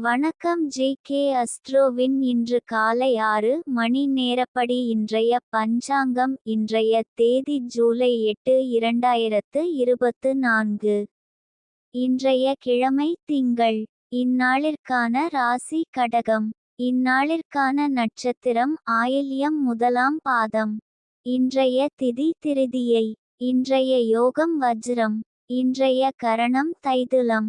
வணக்கம் J K அஸ்ட்ரோவின் இன்று காலை ஆறு மணி நேரப்படி இன்றைய பஞ்சாங்கம் இன்றைய தேதி ஜூலை எட்டு இரண்டாயிரத்து இருபத்து நான்கு. இன்றைய கிழமை திங்கள். இந்நாளிற்கான ராசி கடகம். இந்நாளிற்கான நட்சத்திரம் ஆயில்யம் முதலாம் பாதம். இன்றைய திதி திருதியை. இன்றைய யோகம் வஜ்ரம். இன்றைய கரணம் தைதுலம்.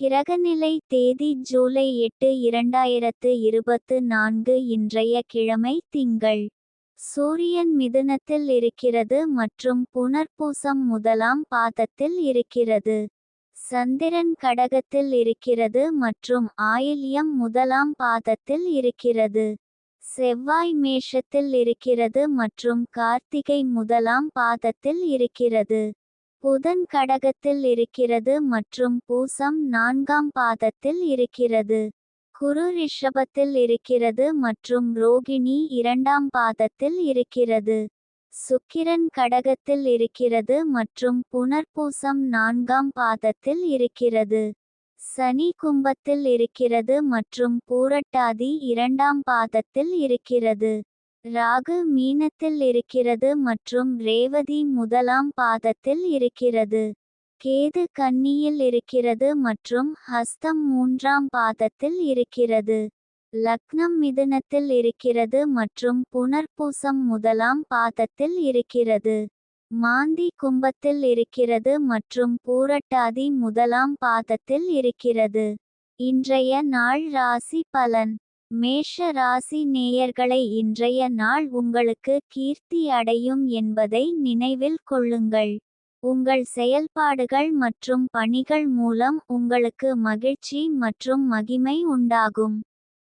கிரகநிலை தேதி ஜூலை எட்டு இரண்டாயிரத்து இருபத்து நான்கு இன்றைய கிழமை திங்கள். சூரியன் மிதுனத்தில் இருக்கிறது மற்றும் புனர்பூசம் முதலாம் பாதத்தில் இருக்கிறது. சந்திரன் கடகத்தில் இருக்கிறது மற்றும் ஆயில்யம் முதலாம் பாதத்தில் இருக்கிறது. செவ்வாய் மேஷத்தில் இருக்கிறது மற்றும் கார்த்திகை முதலாம் பாதத்தில் இருக்கிறது. புதன் கடகத்தில் இருக்கிறது மற்றும் பூசம் நான்காம் பாதத்தில் இருக்கிறது. குரு ரிஷபத்தில் இருக்கிறது மற்றும் ரோகிணி இரண்டாம் பாதத்தில் இருக்கிறது. சுக்கிரன் கடகத்தில் இருக்கிறது மற்றும் புனர்பூசம் நான்காம் பாதத்தில் இருக்கிறது. சனி கும்பத்தில் இருக்கிறது மற்றும் பூரட்டாதி இரண்டாம் பாதத்தில் இருக்கிறது. ராகு மீனத்தில் இருக்கிறது மற்றும் ரேவதி முதலாம் பாதத்தில் இருக்கிறது. கேது கன்னியில் இருக்கிறது மற்றும் ஹஸ்தம் மூன்றாம் பாதத்தில் இருக்கிறது. லக்னம் மிதுனத்தில் இருக்கிறது மற்றும் புனர்பூசம் முதலாம் பாதத்தில் இருக்கிறது. மாந்தி கும்பத்தில் இருக்கிறது மற்றும் பூரட்டாதி முதலாம் பாதத்தில் இருக்கிறது. இன்றைய நாள் ராசி பலன். மேஷ ராசி நேயர்களை இன்றைய நாள் உங்களுக்கு கீர்த்தி அடையும் என்பதை நினைவில் கொள்ளுங்கள். உங்கள் செயல்பாடுகள் மற்றும் பணிகள் மூலம் உங்களுக்கு மகிழ்ச்சி மற்றும் மகிமை உண்டாகும்.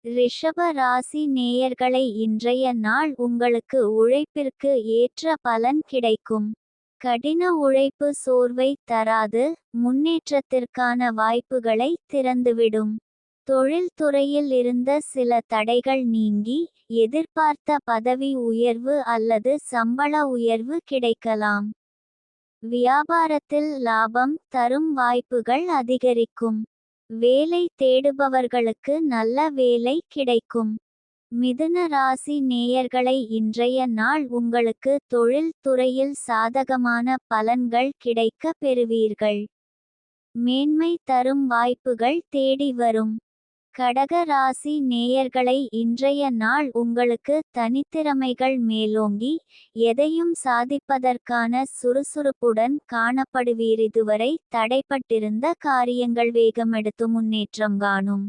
ரிஷப ராசி நேயர்களை இன்றைய நாள் உங்களுக்கு உழைப்பிற்கு ஏற்ற பலன் கிடைக்கும். கடின உழைப்பு சோர்வை தராது முன்னேற்றத்திற்கான வாய்ப்புகளை திறந்துவிடும். தொழில்துறையில் இருந்த சில தடைகள் நீங்கி எதிர்பார்த்த பதவி உயர்வு அல்லது சம்பள உயர்வு கிடைக்கலாம். வியாபாரத்தில் லாபம் தரும் வாய்ப்புகள் அதிகரிக்கும். வேலை தேடுபவர்களுக்கு நல்ல வேலை கிடைக்கும். மிதுன ராசி நேயர்களை இன்றைய நாள் உங்களுக்கு தொழில் துறையில் சாதகமான பலன்கள் கிடைக்க பெறுவீர்கள். மேன்மை தரும் வாய்ப்புகள் தேடி வரும். கடக ராசி நேயர்களை இன்றைய நாள் உங்களுக்கு தனித்திறமைகள் மேலோங்கி எதையும் சாதிப்பதற்கான சுறுசுறுப்புடன் காணப்படுவீர். இதுவரை தடைப்பட்டிருந்த காரியங்கள் வேகமெடுத்து முன்னேற்றம் காணும்.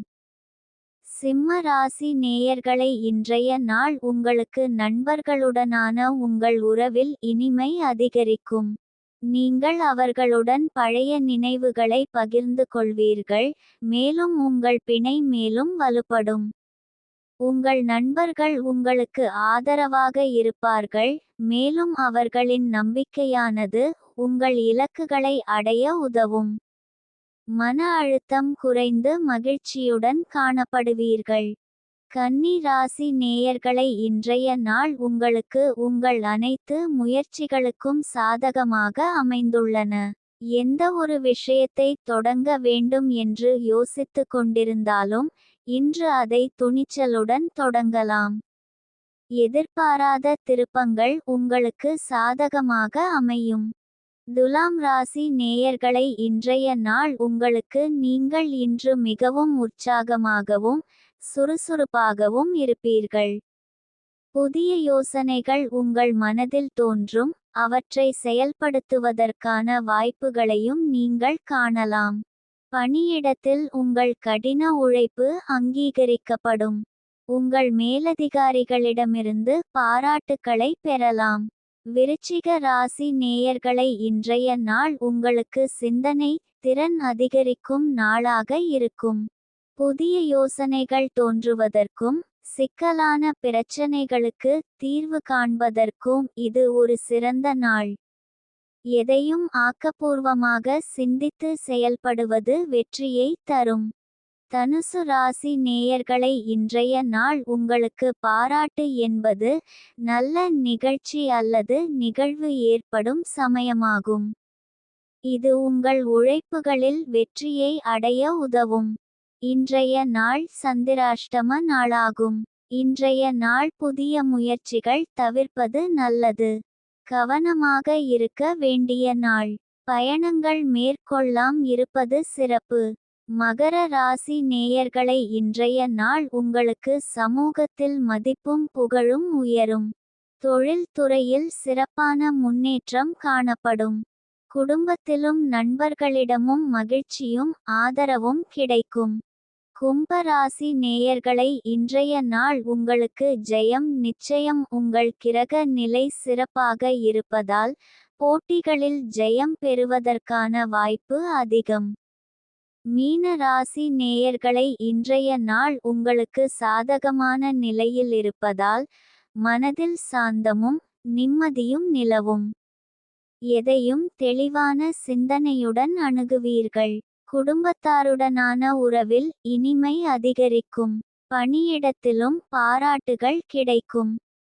சிம்ம ராசி நேயர்களை இன்றைய நாள் உங்களுக்கு நண்பர்களுடனான உங்கள் உறவில் இனிமை அதிகரிக்கும். நீங்கள் அவர்களுடன் பழைய நினைவுகளை பகிர்ந்து கொள்வீர்கள் மேலும் உங்கள் பிணை மேலும் வலுப்படும். உங்கள் நண்பர்கள் உங்களுக்கு ஆதரவாக இருப்பார்கள் மேலும் அவர்களின் நம்பிக்கையானது உங்கள் இலக்குகளை அடைய உதவும். மன அழுத்தம் குறைந்து மகிழ்ச்சியுடன் காணப்படுவீர்கள். கன்னி ராசி நேயர்களை இன்றைய நாள் உங்களுக்கு உங்கள் அனைத்து முயற்சிகளுக்கும் சாதகமாக அமைந்துள்ளன. எந்த ஒரு விஷயத்தை தொடங்க வேண்டும் என்று யோசித்து கொண்டிருந்தாலும் இன்று அதை துணிச்சலுடன் தொடங்கலாம். எதிர்பாராத திருப்பங்கள் உங்களுக்கு சாதகமாக அமையும். துலாம் ராசி நேயர்களை இன்றைய நாள் உங்களுக்கு நீங்கள் இன்று மிகவும் உற்சாகமாகவும் சுறுசுறுப்பாகவும் இருப்பீர்கள். புதிய யோசனைகள் உங்கள் மனதில் தோன்றும் அவற்றை செயல்படுத்துவதற்கான வாய்ப்புகளையும் நீங்கள் காணலாம். பணியிடத்தில் உங்கள் கடின உழைப்பு அங்கீகரிக்கப்படும். உங்கள் மேலதிகாரிகளிடமிருந்து பாராட்டுக்களை பெறலாம். விருச்சிக ராசி நேயர்களை இன்றைய நாள் உங்களுக்கு சிந்தனை திறன் அதிகரிக்கும் நாளாக இருக்கும். புதிய யோசனைகள் தோன்றுவதற்கும் சிக்கலான பிரச்சனைகளுக்கு தீர்வு காண்பதற்கும் இது ஒரு சிறந்த நாள். எதையும் ஆக்கப்பூர்வமாக சிந்தித்து செயல்படுவது வெற்றியை தரும். தனுசு ராசி நேயர்களை இன்றைய நாள் உங்களுக்கு பாராட்டு என்பது நல்ல நிகழ்ச்சி அல்லது நிகழ்வு ஏற்படும் சமயமாகும். இது உங்கள் உழைப்புகளில் வெற்றியை அடைய உதவும். இன்றைய நாள் சந்திராஷ்டம நாளாகும். இன்றைய நாள் புதிய முயற்சிகள் தவிர்ப்பது நல்லது. கவனமாக இருக்க வேண்டிய நாள். பயணங்கள் மேற்கொள்ளாம் இருப்பது சிறப்பு. மகர ராசி நேயர்களை இன்றைய நாள் உங்களுக்கு சமூகத்தில் மதிப்பும் புகழும் உயரும். தொழில்துறையில் சிறப்பான முன்னேற்றம் காணப்படும். குடும்பத்திலும் நண்பர்களிடமும் மகிழ்ச்சியும் ஆதரவும் கிடைக்கும். கும்பராசி நேயர்களை இன்றைய நாள் உங்களுக்கு ஜெயம் நிச்சயம் உங்கள் கிரக நிலை சிறப்பாக இருப்பதால் போட்டிகளில் ஜெயம் பெறுவதற்கான வாய்ப்பு அதிகம். மீன ராசி நேயர்களை இன்றைய நாள் உங்களுக்கு சாதகமான நிலையில் இருப்பதால் மனதில் சாந்தமும் நிம்மதியும் நிலவும். எதையும் தெளிவான சிந்தனையுடன் அணுகுவீர்கள். குடும்பத்தாருடனான உறவில் இனிமை அதிகரிக்கும். பணியிடத்திலும் பாராட்டுகள் கிடைக்கும்.